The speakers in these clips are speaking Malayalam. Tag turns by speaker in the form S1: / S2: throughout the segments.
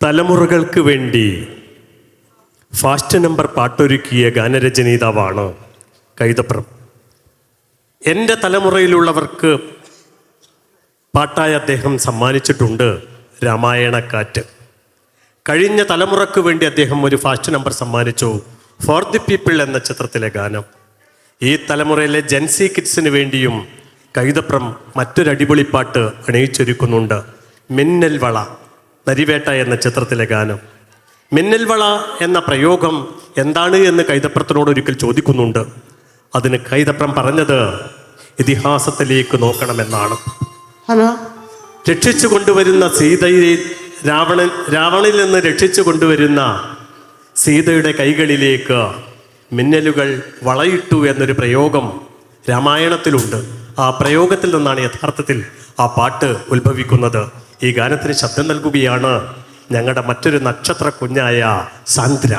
S1: തലമുറകൾക്ക് വേണ്ടി ഫാസ്റ്റ് നമ്പർ പാട്ടൊരുക്കിയ ഗാനരചനീതാവാണ് കൈതപ്രം. എന്റെ തലമുറയിലുള്ളവർക്ക് പാട്ടായി അദ്ദേഹം സമ്മാനിച്ചിട്ടുണ്ട് രാമായണക്കാറ്റ്. കഴിഞ്ഞ തലമുറയ്ക്ക് വേണ്ടി അദ്ദേഹം ഒരു ഫാസ്റ്റ് നമ്പർ സമ്മാനിച്ചു ഫോർ ദി പീപ്പിൾ എന്ന ചിത്രത്തിലെ ഗാനം. ഈ തലമുറയിലെ ജെൻസി കിഡ്സിന് വേണ്ടിയും കൈതപ്രം മറ്റൊരു അടിപൊളി പാട്ട് അണിയിച്ചൊരുക്കുന്നുണ്ട് മിന്നൽ വള നരിവേട്ട എന്ന ചിത്രത്തിലെ ഗാനം. മിന്നൽവള എന്ന പ്രയോഗം എന്താണ് എന്ന് കൈതപ്രത്തിനോട് ഒരിക്കൽ ചോദിക്കുന്നുണ്ട്. അതിന് കൈതപ്രം പറഞ്ഞത് ഇതിഹാസത്തിലേക്ക് നോക്കണമെന്നാണ്. രക്ഷിച്ചു കൊണ്ടുവരുന്ന സീതയെ രാവണൻ രാവണിൽ നിന്ന് രക്ഷിച്ചു കൊണ്ടുവരുന്ന സീതയുടെ കൈകളിലേക്ക് മിന്നലുകൾ വളയിട്ടു എന്നൊരു പ്രയോഗം രാമായണത്തിലുണ്ട്. ആ പ്രയോഗത്തിൽ നിന്നാണ് യഥാർത്ഥത്തിൽ ആ പാട്ട് ഉത്ഭവിക്കുന്നത്. ഈ ഗാനത്തിന് ശബ്ദം നൽകുകയാണ് ഞങ്ങളുടെ മറ്റൊരു നക്ഷത്ര കുഞ്ഞായ സാന്ദ്ര.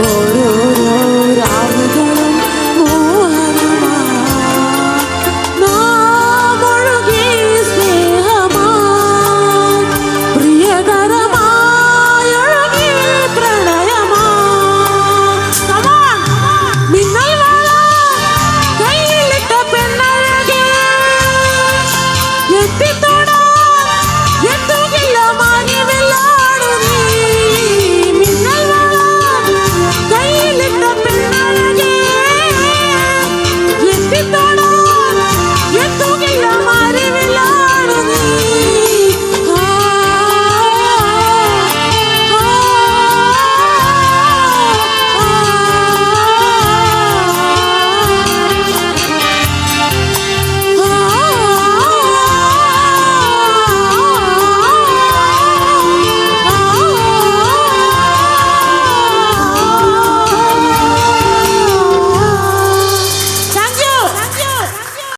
S2: করো।